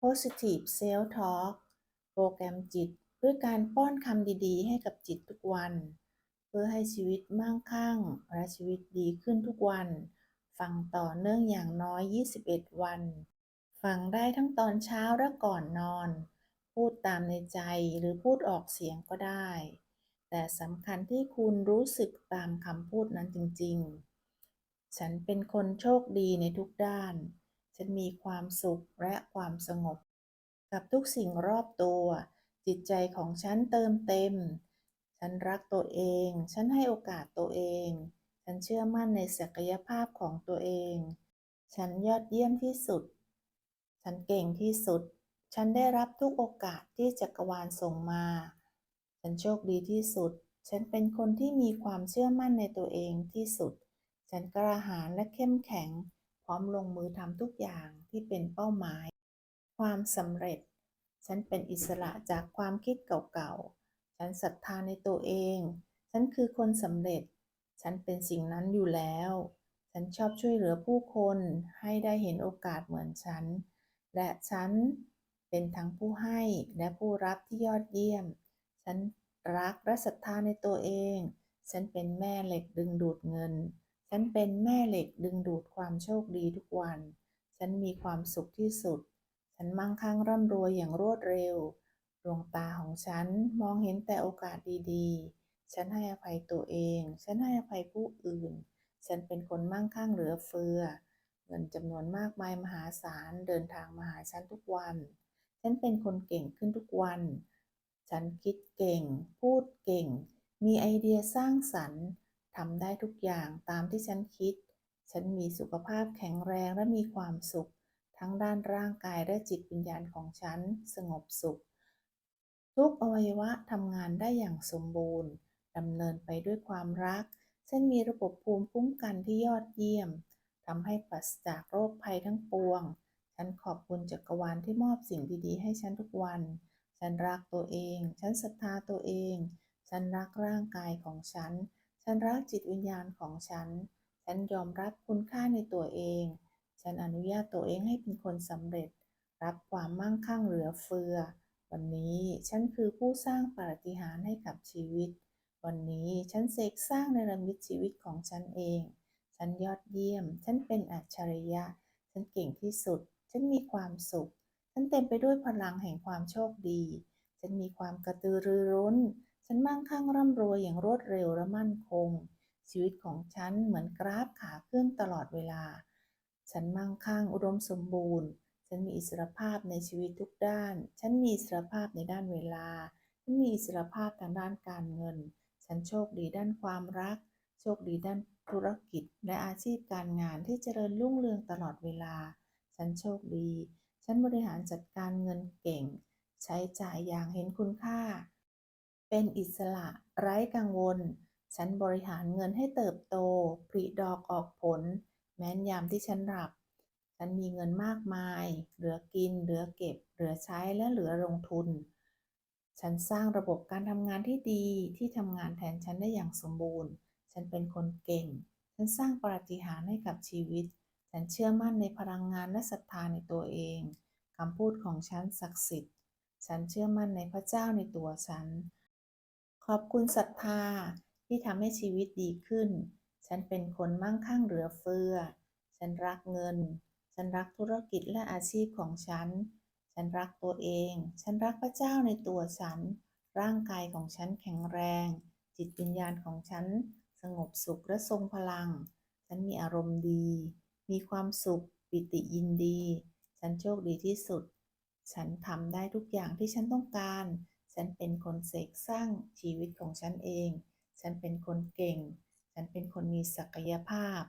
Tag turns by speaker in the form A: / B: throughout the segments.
A: Positive Self Talk โปรแกรมจิตด้วยการป้อนคำดีๆ ให้กับจิตทุกวัน เพื่อให้ชีวิตมั่งคั่ง และชีวิตดีขึ้นทุกวัน ฟังต่อเนื่องอย่างน้อย 21 วัน ฟังได้ทั้งตอนเช้าและก่อนนอน พูดตามในใจหรือพูดออกเสียงก็ได้ แต่สำคัญที่คุณรู้สึกตามคำพูดนั้นจริงๆ ฉันเป็นคนโชคดีในทุกด้าน ฉันมีความสุขและความสงบ กับทุกสิ่งรอบตัว จิตใจของฉันเติมเต็ม ฉันรักตัวเอง ฉันให้โอกาสตัวเอง ฉันเชื่อมั่นในศักยภาพของตัวเอง ฉันยอดเยี่ยมที่สุด ฉันเก่งที่สุด ฉันได้รับทุกโอกาสที่จักรวาลส่งมา ฉันโชคดีที่สุด ฉันเป็นคนที่มีความเชื่อมั่นในตัวเองที่สุด ฉันกระหายและเข้มแข็ง พร้อมลงมือทำทุกอย่างที่เป็นเป้าหมาย ความสำเร็จ ฉันเป็นอิสระจากความคิดเก่าๆ ฉันศรัทธาในตัวเอง ฉันคือคนสำเร็จ ฉันเป็นสิ่งนั้นอยู่แล้ว ฉันชอบช่วยเหลือผู้คนให้ได้เห็นโอกาสเหมือนฉัน และฉันเป็นทั้งผู้ให้และผู้รับที่ยอดเยี่ยม ฉันรักและศรัทธาในตัวเอง ฉันเป็นแม่เหล็กดึงดูดเงิน ฉันเป็นแม่เหล็กดึงดูดความโชคดีทุกวัน ฉันมีความสุขที่สุด ฉันมั่งคั่งร่ำรวยอย่างรวดเร็ว ดวงตาของฉันมองเห็นแต่โอกาสดีๆ ฉันให้อภัยตัวเอง ฉันให้อภัยผู้อื่น ฉันเป็นคนมั่งคั่งเหลือเฟือ เงินจำนวนมากมายมหาศาลเดินทางมาหาฉันทุกวัน ฉันเป็นคนเก่งขึ้นทุกวัน ฉันคิดเก่ง พูดเก่ง มีไอเดียสร้างสรรค์ ทำได้ทุกอย่างตามที่ฉันคิด ฉันมีสุขภาพแข็งแรงและมีความสุข ทั้งด้านร่างกายและจิตวิญญาณของฉันสงบสุข ทุกอวัยวะทำงานได้อย่างสมบูรณ์ดำเนินไปด้วยความรัก ฉันมีระบบภูมิคุ้มกันที่ยอดเยี่ยมทำให้ปราศจากโรคภัยทั้งปวง ฉันขอบคุณจักรวาลที่มอบสิ่งดีๆ ให้ฉันทุกวัน ฉันรักตัวเอง ฉันศรัทธาตัวเอง ฉันรักร่างกายของฉัน ฉันรักจิตวิญญาณของฉัน ฉันยอมรับคุณค่าในตัวเอง ฉันอนุญาตตัวเองให้เป็นคนสำเร็จ รับความมั่งคั่งเหลือเฟือ วันนี้ฉันคือผู้สร้างปาฏิหาริย์ให้กับชีวิต วันนี้ฉันเสกสร้างเนรมิตชีวิตของฉันเอง ฉันยอดเยี่ยม ฉันเป็นอัจฉริยะ ฉันเก่งที่สุด ฉันมีความสุข ฉันเต็มไปด้วยพลังแห่งความโชคดี ฉันมีความกระตือรือร้น ฉันมั่งคั่งร่ำรวยอย่างรวดเร็วและมั่นคง ชีวิตของฉันเหมือนกราฟขาขึ้นตลอดเวลา ฉันมั่งคั่งอุดมสมบูรณ์ ฉันมีอิสรภาพในชีวิตทุกด้าน ฉันมีอิสรภาพในด้านเวลา ฉันมีอิสรภาพทางด้านการเงิน ฉันโชคดีด้านความรัก โชคดีด้านธุรกิจ และอาชีพการงานที่เจริญรุ่งเรืองตลอดเวลา ฉันโชคดี ฉันบริหารจัดการเงินเก่ง ใช้จ่ายอย่างเห็นคุณค่า เป็นอิสระไร้กังวล ฉันบริหารเงินให้เติบโต ผลิดอกออกผล แม้นยามที่ฉันหลับ ฉันมีเงินมากมาย เหลือกิน เหลือเก็บ เหลือใช้และเหลือลงทุน ฉันสร้างระบบการทำงานที่ดีที่ทำงานแทนฉันได้อย่างสมบูรณ์ ฉันเป็นคนเก่ง ฉันสร้างปาฏิหาริย์ให้กับชีวิต ฉันเชื่อมั่นในพลังงานและศรัทธาในตัวเองคำพูดของฉันศักดิ์สิทธิ์ ฉันเชื่อมั่นในพระเจ้าในตัวฉัน ขอบคุณศรัทธาที่ทำให้ชีวิตดีขึ้น ฉันเป็นคนมั่งคั่งเหลือเฟือ ฉันรักเงิน ฉันรักธุรกิจและอาชีพของฉัน ฉันรักตัวเอง ฉันรักพระเจ้าในตัวฉัน ร่างกายของฉันแข็งแรง จิตวิญญาณของฉันสงบสุขและทรงพลัง ฉันมีอารมณ์ดี มีความสุข ปิติยินดี ฉันโชคดีที่สุด ฉันทำได้ทุกอย่างที่ฉันต้องการ ฉันเป็นคนเสกสร้างชีวิตของฉันเอง ฉันเป็นคนเก่ง ฉันเป็นคนมีศักยภาพ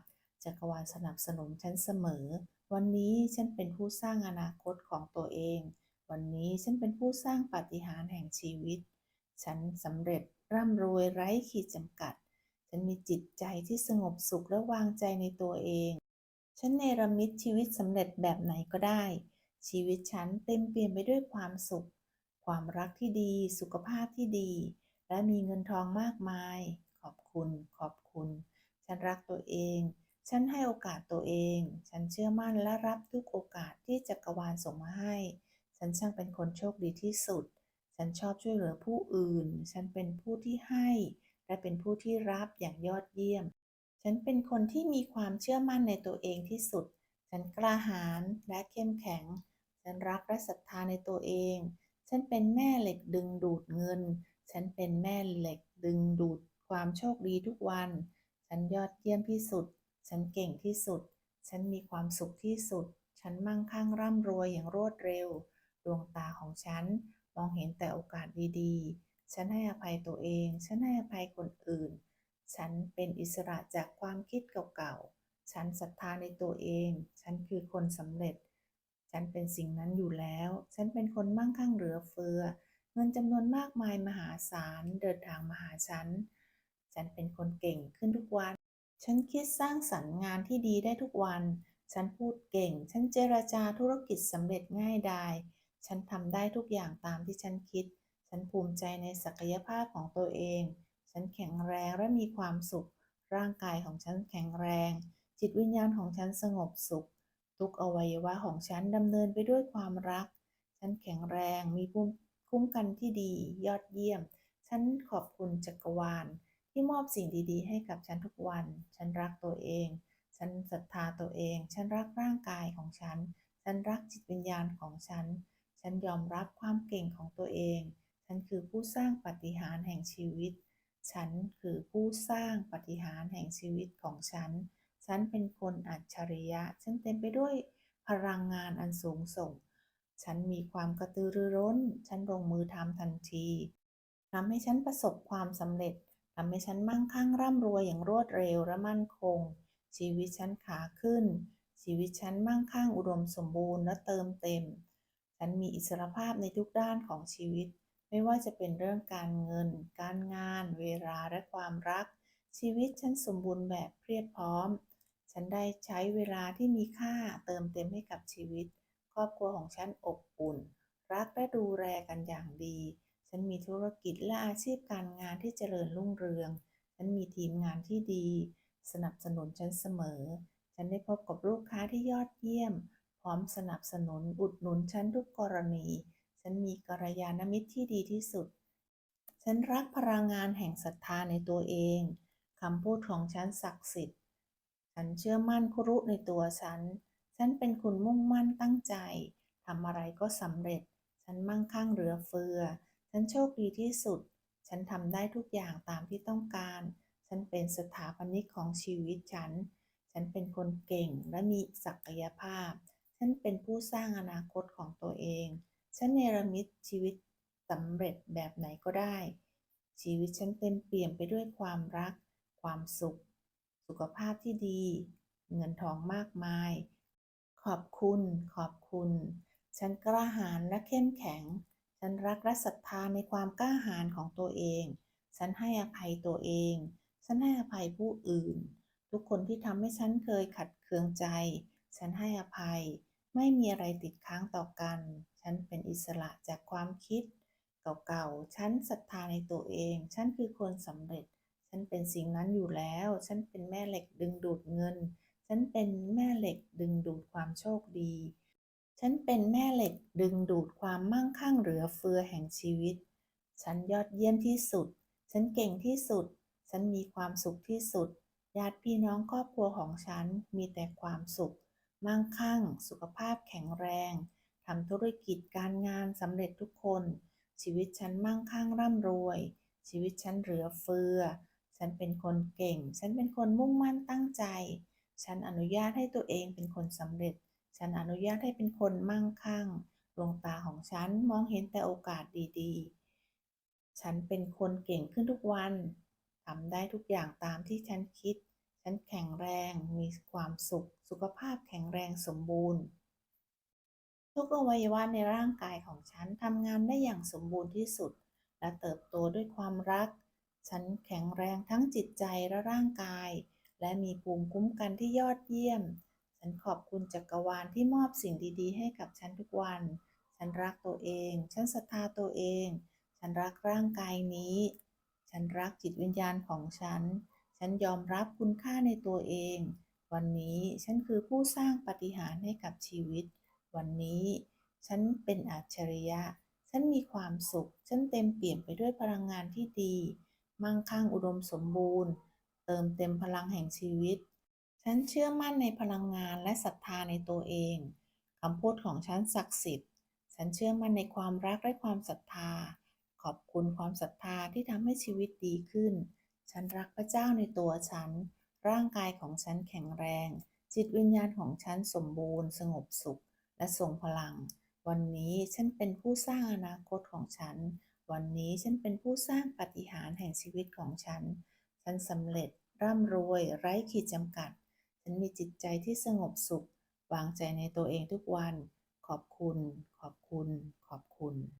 A: จักรวาลสนับสนุนฉันเสมอ วันนี้ฉันเป็นผู้สร้างอนาคตของตัวเอง วันนี้ฉันเป็นผู้สร้างปาฏิหาริย์แห่งชีวิต ฉันสำเร็จร่ำรวยไร้ขีดจำกัด ฉันมีจิตใจที่สงบสุขและวางใจในตัวเอง ฉันเนรมิตชีวิตสำเร็จแบบไหนก็ได้ ชีวิตฉันเต็มเปี่ยมไปด้วยความสุข ความรักที่ดี สุขภาพที่ดี และมีเงินทองมากมาย ขอบคุณ ขอบคุณ ฉันรักตัวเอง ฉันให้โอกาสตัวเอง ฉันเชื่อมั่นและรับทุกโอกาสที่จักรวาลส่งมาให้ ฉันช่างเป็นคนโชคดีที่สุด ฉันชอบช่วยเหลือผู้อื่น ฉันเป็นผู้ที่ให้ และเป็นผู้ที่รับอย่างยอดเยี่ยม ฉันเป็นคนที่มีความเชื่อมั่นในตัวเองที่สุด ฉันกล้าหาญและเข้มแข็ง ฉันรักและศรัทธาในตัวเอง ฉันเป็นแม่เหล็กดึงดูดเงิน ฉันเป็นแม่เหล็กดึงดูดความโชคดีทุกวัน ฉันยอดเยี่ยมที่สุด ฉันเก่งที่สุด ฉันมีความสุขที่สุด ฉันมั่งคั่งร่ำรวยอย่างรวดเร็ว ดวงตาของฉันมองเห็นแต่โอกาสดีๆ ฉันให้อภัยตัวเอง ฉันให้อภัยคนอื่น ฉันเป็นอิสระจากความคิดเก่าๆ ฉันศรัทธาในตัวเอง ฉันคือคนสำเร็จ ฉันเป็นสิ่งนั้นอยู่แล้ว ฉันเป็นคนมั่งคั่งเหลือเฟือ เงินจำนวนมากมายมหาศาลเดินทางมาหาฉัน ฉันเป็นคนเก่งขึ้นทุกวัน ฉันคิดสร้างสรรค์งานที่ดีได้ทุกวัน ฉันพูดเก่ง ฉันเจรจาธุรกิจสำเร็จง่ายดาย ฉันทำได้ทุกอย่างตามที่ฉันคิด ฉันภูมิใจในศักยภาพของตัวเอง ฉันแข็งแรงและมีความสุข ร่างกายของฉันแข็งแรง จิตวิญญาณของฉันสงบสุข ทุกอวัยวะของฉันดำเนินไปด้วยความรัก ฉันแข็งแรง มีภูมิคุ้มกันที่ดี ยอดเยี่ยม ฉันขอบคุณจักรวาล ที่มอบสิ่งดีๆ ให้กับฉันทุกวัน ฉันรักตัวเอง ฉันศรัทธาตัวเอง ฉันรักร่างกายของฉัน ฉันรักจิตวิญญาณของฉัน ฉันยอมรับความเก่งของตัวเอง ฉันคือผู้สร้างปฏิหารแห่งชีวิต ฉันคือผู้สร้างปฏิหารแห่งชีวิตของฉัน ฉันเป็นคนอัจฉริยะ ฉันเต็มไปด้วยพลังงานอันสูงส่ง ฉันมีความกระตือรือร้น ฉันลงมือทำทันทีทำให้ฉันประสบความสำเร็จทำให้ฉันมั่งคั่งร่ำรวยอย่างรวดเร็วและมั่นคง ชีวิตฉันขาขึ้น ชีวิตฉันมั่งคั่งอุดมสมบูรณ์และเติมเต็ม ฉันมีอิสรภาพในทุกด้านของชีวิต ไม่ว่าจะเป็นเรื่องการเงิน การงาน เวลาและความรัก ชีวิตฉันสมบูรณ์แบบเพียบพร้อม ฉันได้ใช้เวลาที่มีค่าเติมเต็มให้กับชีวิต ครอบครัวของฉันอบอุ่น รักและดูแลกันอย่างดี ฉันมีธุรกิจและอาชีพการงานที่เจริญรุ่งเรือง ฉันมีทีมงานที่ดี สนับสนุนฉันเสมอ ฉันได้พบกับลูกค้าที่ยอดเยี่ยม พร้อมสนับสนุนอุดหนุนฉันทุกกรณี ฉันมีกัลยาณมิตรที่ดีที่สุด ฉันรักพลังงานแห่งศรัทธาในตัวเองคำพูดของฉันศักดิ์สิทธิ์ ฉันเชื่อมั่นครุในตัวฉัน ฉันเป็นคนมุ่งมั่นตั้งใจทำอะไรก็สำเร็จ ฉันมั่งคั่งเหลือเฟือ ฉันโชคดีที่สุด ฉันทำได้ทุกอย่างตามที่ต้องการ ฉันเป็นสถาปนิกของชีวิตฉัน ฉันเป็นคนเก่งและมีศักยภาพ ฉันเป็นผู้สร้างอนาคตของตัวเอง ฉันเนรมิตชีวิตสำเร็จแบบไหนก็ได้ ชีวิตฉันเต็มเปี่ยมไปด้วยความรัก ความสุข สุขภาพที่ดี เงินทองมากมาย ขอบคุณ ขอบคุณ ฉันกล้าหาญและเข้มแข็ง ฉันรักและศรัทธาในความกล้าหาญของตัวเอง ฉันให้อภัยตัวเอง ฉันให้อภัยผู้อื่น ทุกคนที่ทำให้ฉันเคยขัดเคืองใจ ฉันให้อภัย ไม่มีอะไรติดค้างต่อกัน ฉันเป็นอิสระจากความคิดเก่าๆ ฉันศรัทธาในตัวเอง ฉันคือคนสำเร็จ ฉันเป็นสิ่งนั้นอยู่แล้ว ฉันเป็นแม่เหล็กดึงดูดเงิน ฉันเป็นแม่เหล็กดึงดูดความโชคดี ฉันเป็นแม่เหล็กดึงดูดความมั่งคั่งเหลือเฟือแห่งชีวิต ฉันยอดเยี่ยมที่สุด ฉันเก่งที่สุด ฉันมีความสุขที่สุด ญาติพี่น้องครอบครัวของฉันมีแต่ความสุข มั่งคั่ง สุขภาพแข็งแรงทำธุรกิจการงานสำเร็จทุกคน ชีวิตฉันมั่งคั่งร่ำรวย ชีวิตฉันเหลือเฟือ ฉันเป็นคนเก่ง ฉันเป็นคนมุ่งมั่นตั้งใจ ฉันอนุญาตให้ตัวเองเป็นคนสำเร็จ ฉันอนุญาตให้เป็นคนมั่งคั่ง ดวงตาของฉันมองเห็นแต่โอกาสดีๆ ฉันเป็นคนเก่งขึ้นทุกวัน ทำได้ทุกอย่างตามที่ฉันคิด ฉันแข็งแรง มีความสุข สุขภาพแข็งแรงสมบูรณ์ ทุกอวัยวะในร่างกายของฉันทำงานได้อย่างสมบูรณ์ที่สุด และเติบโตด้วยความรัก ฉันแข็งแรงทั้งจิตใจและร่างกาย และมีภูมิคุ้มกันที่ยอดเยี่ยม ฉันขอบคุณจักรวาลที่มอบสิ่งดีๆ ให้กับฉันทุกวัน ฉันรักตัวเอง ฉันศรัทธาตัวเอง ฉันรักร่างกายนี้ ฉันรักจิตวิญญาณของฉัน ฉันยอมรับคุณค่าในตัวเอง วันนี้ฉันคือผู้สร้างปาฏิหาริย์ให้กับชีวิต วันนี้ ฉันเป็นอัจฉริยะ ฉันมีความสุข ฉันเต็มเปี่ยมไปด้วยพลังงานที่ดี มั่งคั่งอุดมสมบูรณ์ เติมเต็มพลังแห่งชีวิต ฉันเชื่อมั่นในพลังงานและศรัทธาในตัวเองคำพูดของฉันศักดิ์สิทธิ์ ฉันเชื่อมั่นในความรักและความศรัทธา ขอบคุณความศรัทธาที่ทำให้ชีวิตดีขึ้น ฉันรักพระเจ้าในตัวฉัน ร่างกายของฉันแข็งแรง จิตวิญญาณของฉันสมบูรณ์ สงบสุข และทรงพลัง วันนี้ฉันเป็นผู้สร้างอนาคตของฉัน วันนี้ฉันเป็นผู้สร้างปฏิหารแห่งชีวิตของฉัน ฉันสำเร็จร่ำรวย ไร้ขีดจำกัด ฉันมีจิตใจที่สงบสุข วางใจในตัวเองทุกวัน ขอบคุณ ขอบคุณ ขอบคุณ